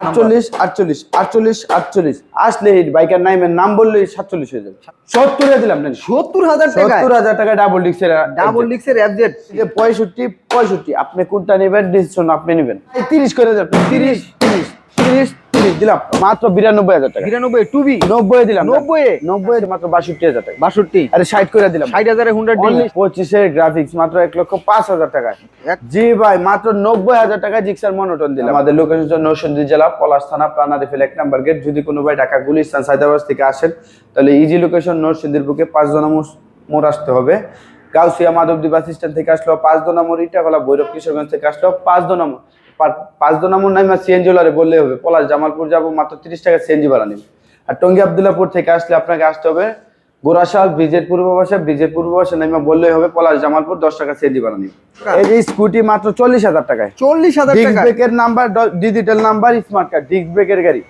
আটচল্লিশ আটচল্লিশ আটচল্লিশ আটচল্লিশ। আসলে বাইকের নাইমের নাম বললে সাতচল্লিশ হয়ে যাবে। সত্তর দিলাম না সত্তর হাজার সত্তর হাজার টাকা ডাবল ডিক্সের ডাবল ডিক্সের অ্যাবজেট পঁয়ষট্টি পঁয়ষট্টি আপনি কোনটা নেবেন? ডিসিশন আপনি নেবেন। তিরিশ করে দেবেন তিরিশ তিরিশ তিরিশ। তিরিশ দিলাম। মাত্র বিরানব্বই হাজার টাকা। বিরানব্বই টুবি নব্বই দিলাম। নব্বই? নব্বই মাত্র বাষট্টি হাজার টাকা। বাষট্টি? আরে ষাট করে দিলাম। ষাট হাজারে হুন্ডা পঁচিশের গ্রাফিক্স মাত্র এক লক্ষ পাঁচ হাজার টাকা। জি ভাই মাত্র নব্বই হাজার টাকা জিক্সার মনোটন দিলাম। আমাদের লোকেশন নরসিংদী জেলা পলাশ থানা প্রাণারিফেল এক নাম্বার গেট যদি কোনো ভাই ঢাকা গুলিস্তান সাইদাবাদ থেকে আসেন তাহলে ইজি লোকেশন নরসিংদীর বুকে পাঁচ জনা মোড় আসতে হবে। গাউসিয়া মাধবদী বাস স্ট্যান্ড থেকে আসলো পাঁচ দোনা মোড় ইটাগলা ভৈরব কিশোরগঞ্জ থেকে আসলো পাঁচ দোনা মোড় পা- পাঁচ দোনা মোড় নাইমা সিএনজি ওলারে বললেই হবে। পলাশ জামালপুর যাব মাত্র তিরিশ টাকা সিএনজি ভাড়া নেবে। আর টঙ্গী আবদুল্লাপুর থেকে আসলে আপনাকে আসতে হবে গোরাশাল ব্রিজের পূর্ব পাশে ব্রিজের পূর্ব পাশে নাইমা বললেই হবে পলাশ জামালপুর দশ টাকা সিএনজি ভাড়া নেবে। এই যে স্কুটি মাত্র চল্লিশ হাজার টাকায়। চল্লিশ হাজার ডিস্ক ব্রেকের number digital number smart card disc ব্রেকের গাড়ি।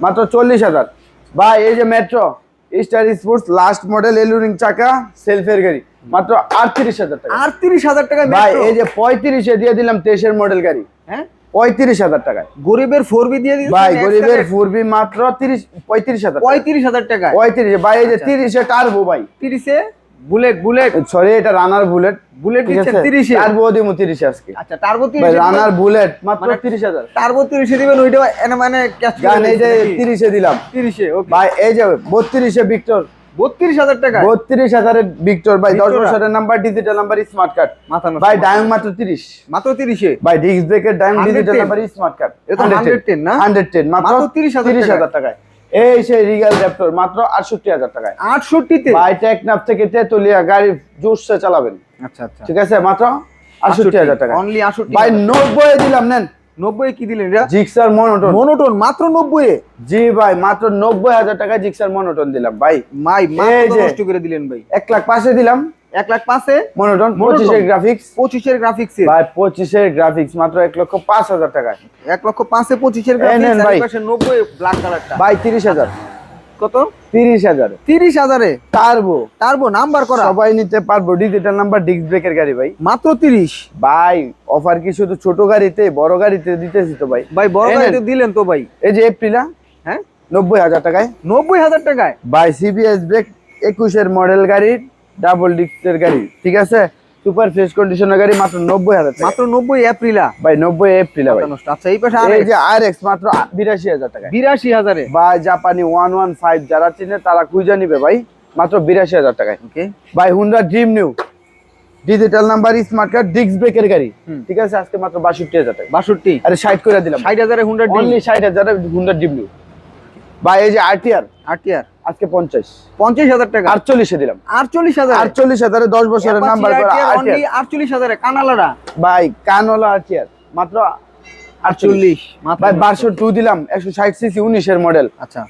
মাত্র চল্লিশ হাজার। বা এই যে metro star sports last model এলুরিং চাকা সেলফের গাড়ি। মাত্র আটত্রিশ হাজার টাকা। আটত্রিশ হাজার টাকা ভাই এই যে পঁয়ত্রিশে দিয়ে দিলাম তেইশের মডেল গাড়ি হ্যাঁ? পঁয়ত্রিশ হাজার টাকায়। গরিবের ফোর বি দিয়ে ভাই গরিবের সাথে ফুরবি মাত্র তিরিশ পঁয়ত্রিশ হাজার পঁয়ত্রিশ হাজার টাকা পঁয়ত্রিশ ভাই এই যে। তিরিশে টার্বো ভাই। তিরিশে? বুলেট বুলেট সরি এটা রানার বুলেট বুলেট তিরিশে? টার্বো দিমু তিরিশে আজকে। আচ্ছা টার্বো রানার বুলেট মাত্র মানে- তিরিশ হাজার। টার্বো তিরিশে দিবেন ওইটা এনে মানে ক্যাশ এই যে তিরিশে দিলাম। তিরিশে ভাই এই যে বত্রিশে ভিক্টর বত্রিশ হাজার টাকা। বত্রিশ ভিক্টর ভাই দশ। বছরের number digital number smart card মাথা ভাই ডায়ং মাত্র তিরিশ। মাত্র তিরিশে? ভাই ডিস্ক ব্রেকের ডায়ং ডিজিটাল নাম্বার স্মার্ট কার্ড এটা 110 না? হান্ড্রেড টেন মাত্র মাত্র 30,000 তিরিশ হাজার টাকায়। এই সেই রিগাল র্যাপটর মাত্র আটষট্টি হাজার টাকায়। আটষট্টিতে? ভাই টেকনাফ থেকে তেতুলিয়া গাড়ি জোরসে চালাবেন। আচ্ছা আচ্ছা। ঠিক আছে মাত্র আটষট্টি হাজার টাকা অনলি আটষট্টি ভাই নব্বই দিলাম নেন। নব্বই কি দিলেন এটা জিক্সার মনোটন। মনোটন মাত্র নব্বই জি ভাই মাত্র নব্বই হাজার টাকা জিক্সার মনোটন দিলাম ভাই। মাই মাত্র। নষ্ট করে দিলেন ভাই। এক লাখ পাশে দিলাম। এক লাখ পাশে মনোটন Monoton। পঁচিশের গ্রাফিক্স পঁচিশের গ্রাফিক্স ভাই পঁচিশের গ্রাফিক্স মাত্র এক লক্ষ পাঁচ হাজার টাকায়। এক লক্ষ পাঁচে পঁচিশের এই নেন ভাই। গ্রাফিক্স নব্বই ব্ল্যাক কালারটা ভাই তিরিশ হাজার। কত? তিরিশ হাজার। তিরিশ হাজারে। টার্বো টার্বো নাম্বার করা। সবাই নিতে পারব। ডিজিটাল নাম্বার ডিস্ক ব্রেকের গাড়ি ভাই। মাত্র তিরিশ। ভাই অফার কি শুধু ছোট গাড়িতে বড় গাড়িতে দিতেছি তো ভাই। ভাই বড় গাড়িতে দিলেন তো ভাই। এই যে এপ্রিলা হ্যাঁ? নব্বই হাজার টাকায়। নব্বই হাজার টাকায়? ভাই সিবিএস ব্রেক একুশের মডেল গাড়ি ডাবল ডিস্কের গাড়ি ঠিক আছে? সুপার ফ্রেশ কন্ডিশনের গাড়ি মাত্র নব্বই হাজার টাকা। মাত্র নব্বই এপ্রিলা? ভাই নব্বই এপ্রিল ভাই। আচ্ছা এই পাশে আর এই যে আর এক্স মাত্র বিরাশি হাজার টাকা বিরাশি হাজারে? ভাই জাপানি ওয়ান ওয়ান ফাইভ যারা চিনে তারা খুঁজে নিবে ভাই মাত্র বিরাশি হাজার টাকায়। ওকে ভাই Honda dream new digital number smart card disc ব্রেকের গাড়ি। ঠিক আছে আজকে মাত্র বাষট্টি হাজার টাকা বাষট্টি। আরে ষাট করে দিলাম। ষাট হাজারে হুন্ডা ডিম অনলি ষাট হাজার হুন্ডা ড্রিম নিউ ভাই এই যে আরটিআর আটিয়ার আজকে পঞ্চাশ। পঞ্চাশ হাজার টাকা। আটচল্লিশে দিলাম। আটচল্লিশ হাজার। আটচল্লিশ হাজারে দশ বছরের নাম্বার আরটিআর আটচল্লিশ হাজারে কানালারা। ভাই আরটিআর মাত্র আটচল্লিশ ভাই বারশো টু দিলাম একশো ষাট সিসি উনিশের মডেল আচ্ছা।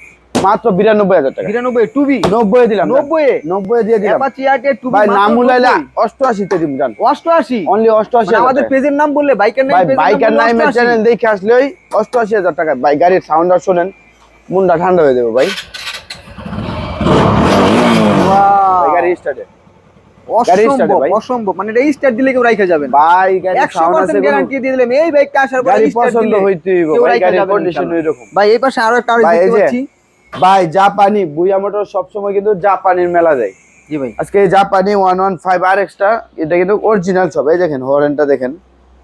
মাত্র বিরানব্বই হাজার টাকা। বিরানব্বই টুবি নব্বই দিলাম নব্বই। নব্বই দিয়ে দিলাম। আরটিআর ভাই নাম উলাইলে 90 অষ্টআশিতে দিম জান। অষ্টআশি। অনলি অষ্টআশি মানে আমাদের পেজের নাম বললে বাইকের নাম নাম বাইকার 88 চ্যানেল দেখে আসলে অষ্টআশি হাজার টাকা। ভাই গাড়ির সাউন্ড আর শোনেন। মুন্ডা ঠান্ডা হয়ে যাবে ভাই। ভাই, গাড়ি স্টার্টে গাড়ি start এ অসম্ভব মানে এটা স্টার্ট দিলে কেউ রাইখা যাবেন ভাই গাড়ি সাউন্ড আছে গ্যারান্টি দিয়ে দিলাম এই বাইকটা আসার পরে গাড়ি পছন্দ হইতে হইব ভাই গাড়ির কন্ডিশন ইনশাআল্লাহ। ভাই এই পাশে আরও একটা ভাই, দেখতে পাচ্ছি। ভাই জাপানি বুয়া মোটর সবসময় কিন্তু জাপানির মেলা যায় জি ভাই। আজকে জাপানি ওয়ান ওয়ান ফাইভ আর এক্সট্রা এটা কিন্তু অরিজিনাল সব এই দেখেন হরেনটা দেখেন।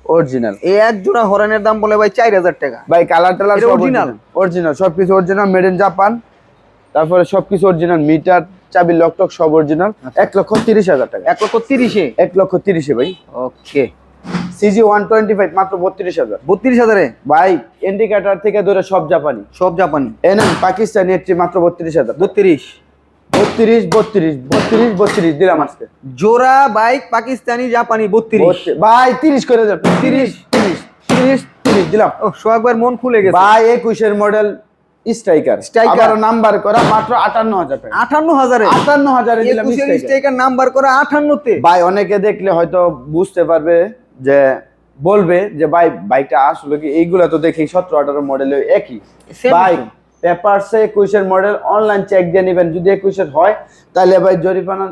অরিজিনাল এই এক জোড়া হরেনের দাম বলে ভাই চার হাজার টাকা। ভাই কালার টালার? অরিজিনাল অরিজিনাল সবকিছু অরিজিনাল মেড ইন জাপান তারপরে সবকিছু অরিজিনাল মিটার চাবি লক টক সব অরিজিনাল আচ্ছা। এক লক্ষ তিরিশ হাজার টাকা। এক লক্ষ তিরিশে? এক লক্ষ তিরিশে ভাই। Okay. CG one twenty five মাত্র বত্রিশ হাজার। বত্রিশ হাজারে? ভাই ইন্ডিকেটার থেকে ধরে সব জাপানি সব জাপানি এনএম পাকিস্তানি একটি মাত্র বত্রিশ হাজার। বত্রিশ। বত্রিশ বত্রিশ বত্রিশ বত্রিশ দিলাম আজকে। জোড়া বাইক পাকিস্তানি জাপানি বত্রিশ। ভাই তিরিশ করে দেন। তিরিশ তিরিশ তিরিশ তিরিশ দিলাম। ও সোহাগবার মন খুলে গেছে। ভাই একুশের মডেল স্ট্রাইকার। স্ট্রাইকার। নাম্বার করা মাত্র আটান্ন হাজার টাকা। আটান্ন হাজারে? আটান্ন হাজারে। নাম্বার করা আটান্নতে। ভাই অনেকে দেখলে হয়তো বুঝতে পারবে যে বলবে যে ভাই বাইকটা আসলে কি? এইগুলা তো দেখি সতেরো আঠারো মডেল একই। তো। পেপারসে একুশের মডেল অনলাইন চেক দিয়ে নেবেন। যদি একুশের হয় তাহলে ভাই জরিমানা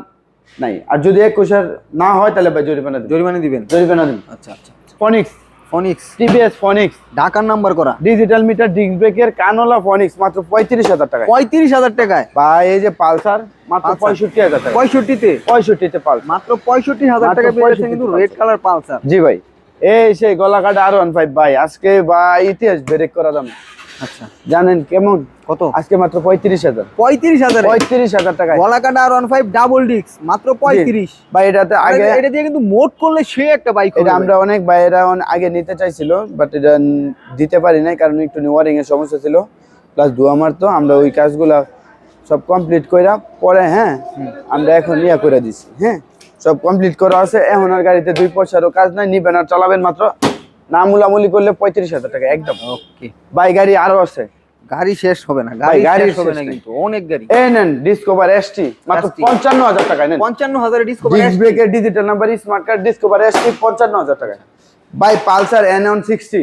নাই। আর যদি একুশের না হয় তাহলে ভাই জরিমানা দিবেন। জরিমানা দিবেন? জরিমানা দিন আচ্ছা আচ্ছা ফনিক্স ফনিক্স টিভিএস ফনিক্স ঢাকার নাম্বার করা? ডিজিটাল মিটার ডিস্ক ব্রেকের কানোলা ফনিক্স মাত্র পঁয়ত্রিশ হাজার টাকা পঁয়ত্রিশ হাজার টাকায়? বা এই যে পালসার মাত্র। পঁয়ষট্টি হাজার টাকা পঁয়ষট্টিতে? পঁয়ষট্টিতে পাল মাত্র পঁয়ষট্টি হাজার টাকা পেয়ে যাচ্ছেন 65 কিন্তু রেড কালার পালসার। জি ভাই। এই সেই গলাকাটা আর ওয়ান ফাইভ ভাই। আজকে বা ইতিহাস ব্রেক করা দাম জানেন কেমন? কত? আজকে মাত্র পঁয়ত্রিশ হাজার। পঁয়ত্রিশ হাজার? পঁয়ত্রিশ হাজার টাকা গলা কাটা আর ওয়ান ফাইভ ডাবল ডিস্ক মাত্র পঁয়ত্রিশ। ভাই এটাতে আগে এটা দিয়ে কিন্তু মোট করলে সে একটা বাইক এটা আমরা অনেক অন- আগে নিতে চাইছিল বাট এটা দিতে পারি নাই কারণ একটু ওয়ারিং এর সমস্যা ছিল। প্লাস ধোয়া মারতো আমরা ওই কাজগুলা সব কমপ্লিট কইরা পরে হ্যাঁ আমরা এখন ইয়া করে দিছি হ্যাঁ। সব কমপ্লিট করা আছে এখন আর গাড়িতে দুই পয়সারও কাজ নাই নিবেন আর চালাবেন মাত্র। না মুলামুলি করলে পঁয়ত্রিশ হাজার টাকা একদম। ওকে ভাই গাড়ি আরও আছে। গাড়ি শেষ হবে না গাড়ি গাড়ি শেষ হবে না কিন্তু অনেক গাড়ি। এই নেন ডিসকভার এসটি মাত্র ST পঞ্চান্ন হাজার টাকায় নেন। পঞ্চান্ন হাজারে ডিসকভার ডিস্ক ব্রেকের digital number smart card discover ST পঞ্চান্ন হাজার টাকা বাই পালসার এন ওয়ান সিক্সটি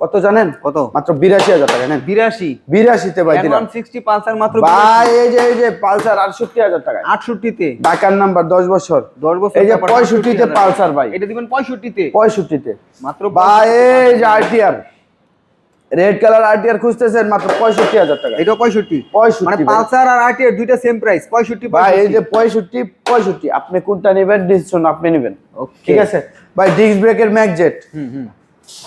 কত জানেন? কত? মাত্র বিরাশি হাজার টাকা নেন। বিরাশি? বিরাশিতে ভাই দিলাম। সিক্সটি পালসার মাত্র ভাই এই যে এই যে পালসার আটষট্টি হাজার টাকা আটষট্টিতে? ঢাকার নাম্বার দশ বছর। দশ বছর এই যে পঁয়ষট্টিতে পালসার ভাই এটা দিবেন পঁয়ষট্টিতে। পঁয়ষট্টিতে। মাত্র ভাই এই যে আরটিআর রেড কালার আরটিআর খুঁজতেছেন মাত্র পঁয়ষট্টি হাজার টাকা এটা পঁয়ষট্টি। মানে পঁয়ষট্টি ভাই। পালসার আর আরটিআর দুইটা সেম প্রাইস পঁয়ষট্টি ভাই এই যে পঁয়ষট্টি। পঁয়ষট্টি আপনি কোনটা নেবেন ডিসিশন আপনি নেবেন। ঠিক আছে? ভাই ডিস্ক ব্রেকের ম্যাকজেট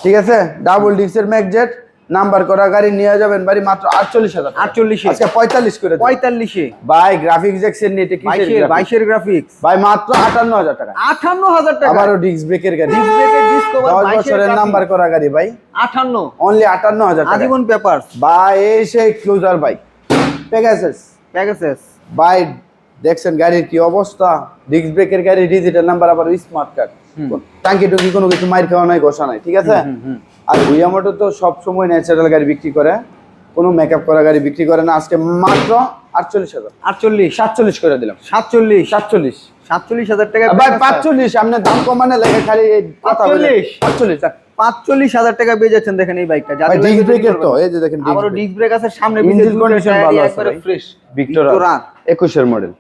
ঠিক আছে? ডাবল ডিস্কের ম্যাকজেট নাম্বার করা গাড়ি নিয়ে যাবেন বাড়ি মাত্র আটচল্লিশ হাজার আটচল্লিশ। আজকে পঁয়তাল্লিশ করে। পঁয়তাল্লিশে। ভাই গ্রাফিক্স দেখছেন কিসের বাইশের গ্রাফিক্স ভাই মাত্র আটান্ন হাজার টাকা। আটান্ন হাজার টাকা। আবারও ডিস্ক ব্রেকের গাড়ি। ডিস্ক ব্রেকের ডিসকভার দশ বছরের নাম্বার করা গাড়ি ভাই। আটান্ন। অনলি আটান্ন হাজার টাকা। আজীবন পেপার ভাই এই সেই ক্লোজার বাইক পেগাসেস প্যাকেজেস ভাই দেখছেন গাড়ির কি অবস্থা? ডিস্ক ব্রেকের গাড়ি ডিজিটাল নাম্বার আবার স্মার্ট কার্ড টাঙ্কি টুঙ্কি কোনো কিছু মাইর খাওয়া নাই ঘষা নাই ঠিক আছে? আর ভুইয়া মোটর তো সবসময় ন্যাচারাল গাড়ি বিক্রি করে। কোনো মেকআপ করা গাড়ি বিক্রি করে না। আজকে মাত্র আটচল্লিশ হাজার। আটচল্লিশ। সাতচল্লিশ করে দিলাম। সাতচল্লিশ। সাতচল্লিশ। সাতচল্লিশ হাজার টাকা ভাই পাঁচচল্লিশ আপনার দাম কমানে লাগে খালি। 45? পাঁচচল্লিশ। পাঁচচল্লিশ হাজার টাকা পেয়ে যাচ্ছেন দেখেন এই বাইকটা ডিস্ক ব্রেকের তো এই যে দেখেন আবারও ডিস্ক ব্রেক আছে সামনে ইঞ্জিন কন্ডিশন ভালো আছে ফ্রেশ ভিক্টোরা একুশের মডেল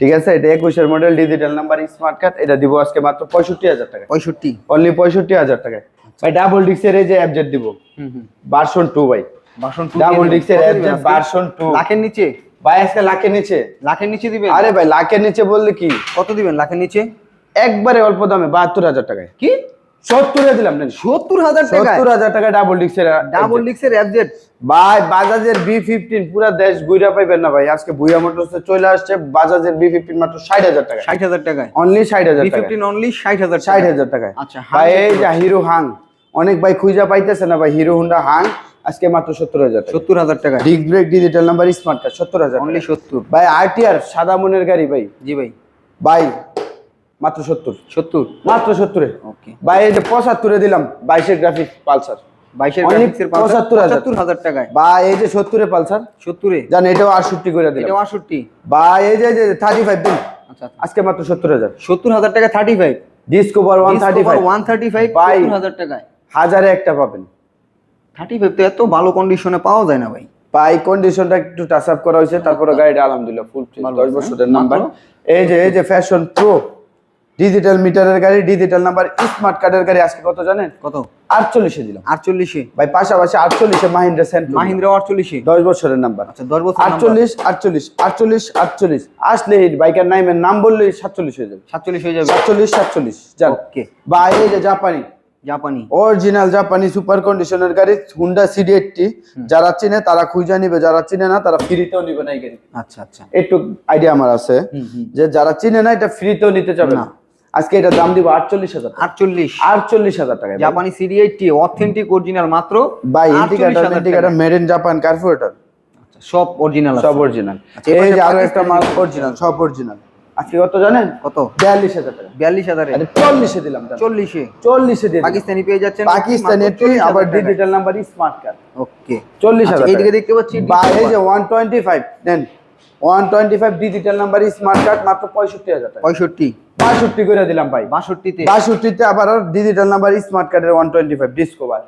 ঠিক আছে? এটা একুশের model digital number smart card এটা দিব আজকে মাত্র পঁয়ষট্টি হাজার টাকা পঁয়ষট্টি। অনলি পঁয়ষট্টি হাজার টাকা ভাই ডাবল ডিক্সের এই যে অ্যাপজেট দিব ভার্সন টু ভাই। বাসন ডাবল ডিক্সের অ্যাবজেট ভার্সন টু লাখের নিচে? ভাই আজকে লাখের নিচে। লাখের নিচে দিবেন? আরে ভাই লাখের নিচে বললে কি? কত দিবেন লাখের নিচে? একবারে অল্প দামে বাহাত্তর হাজার টাকায়। কি? সত্তরে দিলাম টাকা ডাবল ডিক্সের ডাবল ডিক্সের অ্যাবজেট ভাই বাজাজের পুরা দেশ পাইবেন না ভাই। আজকে মোটরসে চলে আসছে বাজাজের বি ফিফটিন মাত্র ষাট হাজার টাকা ষাট হাজার টাকায়? অনলি টাকা অনলি টাকায়। আচ্ছা, ভাই এই যে হিরো হাং অনেক ভাই খুঁজা পাইতেছে না ভাই হিরো হুন্ডা হাং আজকে মাত্র সত্তর হাজার সত্তর হাজার টাকা disc brake digital number smart card সত্তর হাজার অনলি। সত্তর। ভাই আরটিআর সাদা মনের গাড়ি ভাই। জি ভাই। ভাই মাত্র সত্তর। সত্তর? মাত্র সত্তরে। ওকে ভাই এই যে পঁচাত্তরে দিলাম বাইশের গ্রাফিক পালসার বাইশের Only গ্রাফিক্সের পঁচাত্তর হাজার। টাকায়। বা এই যে সত্তরে পালসার সত্তরে? জান এটাও আটষট্টি করে দিলাম। এটা বাষট্টি বা এই যে থার্টি ফাইভ দিন। আচ্ছা আচ্ছা। আজকে মাত্র সত্তর হাজার। সত্তর হাজার টাকা thirty five discover one thirty five one thirty five. হাজার টাকায়। হাজারে একটা পাবেন। থার্টি ফাইভ তো এত ভালো কন্ডিশনে পাওয়া যায় না ভাই। পাই কন্ডিশনটা একটু টাচ আপ করা হয়েছে তারপরে গাড়িটা আলহামদুলিল্লাহ ফুল ভালো দশ বছরের নাম্বার এই যে এই যে ফ্যাশন প্রো ডিজিটাল মিটারের গাড়ি ডিজিটাল নাম্বার স্মার্ট কার্ডের গাড়ি আজকে কত জানেন? কত? আটচল্লিশে দিলাম। আটচল্লিশে। ভাই পাশাপাশি আটচল্লিশে মাহিন্দ্রা সেন্ট মাহিন্দ্রা আটচল্লিশে? দশ বছরের নাম্বার আচ্ছা দশ বছর আটচল্লিশ আটচল্লিশ আটচল্লিশ আটচল্লিশ। আসলে বাইকের নামের নাম বললে সাতচল্লিশ হয়ে যাবে। সাতচল্লিশ হয়ে যাবে। সাতচল্লিশ সাতচল্লিশ। যান ওকে। বা এই যে জাপানি। জাপানি। অরিজিনাল জাপানি সুপার কন্ডিশনের গাড়ি হুন্ডা সিডি এইটটি যারা চিনে তারা খুঁজে নিবে যারা চিনে না তারা ফ্রিতেও নিবে না এই গাড়ি। আচ্ছা আচ্ছা। একটু আইডিয়া আমার আছে যে যারা চিনে না এটা ফ্রিতেও নিতে চাবে না। আজকে এটা দাম দিব আটচল্লিশ হাজার। আটচল্লিশ। আটচল্লিশ হাজার টাকা জাপানি সিডি এইটটি অথেন্টিক অরিজিনাল মাত্র বাই 48,000 indicator made in Japan carburetor সব অরিজিনাল সব অরিজিনাল আচ্ছা, এই যে আরও একটা মাল অরিজিনাল সব অরিজিনাল আজকে কত জানেন? কত? বিয়াল্লিশ হাজার টাকা। বিয়াল্লিশ হাজারে আরে চল্লিশে দিলাম। চল্লিশে। চল্লিশে দিয়ে। পাকিস্তানি পেয়ে যাচ্ছেন পাকিস্তানি আবার digital number smart card okay চল্লিশ আচ্ছা, হাজার এইদিকে দেখতে পাচ্ছি এই যে ওয়ান টোয়েন্টি ফাইভ নেন। One twenty five digital number smart card মাত্র পঁয়ষট্টি হাজার টাকা। পঁয়ষট্টি। বাষট্টি করে দিলাম ভাই। বাষট্টিতে। বাষট্টিতে আবার ডিজিটাল নাম্বার স্মার্ট কার্ডের ওয়ান টোয়েন্টি ফাইভ ডিসকোভার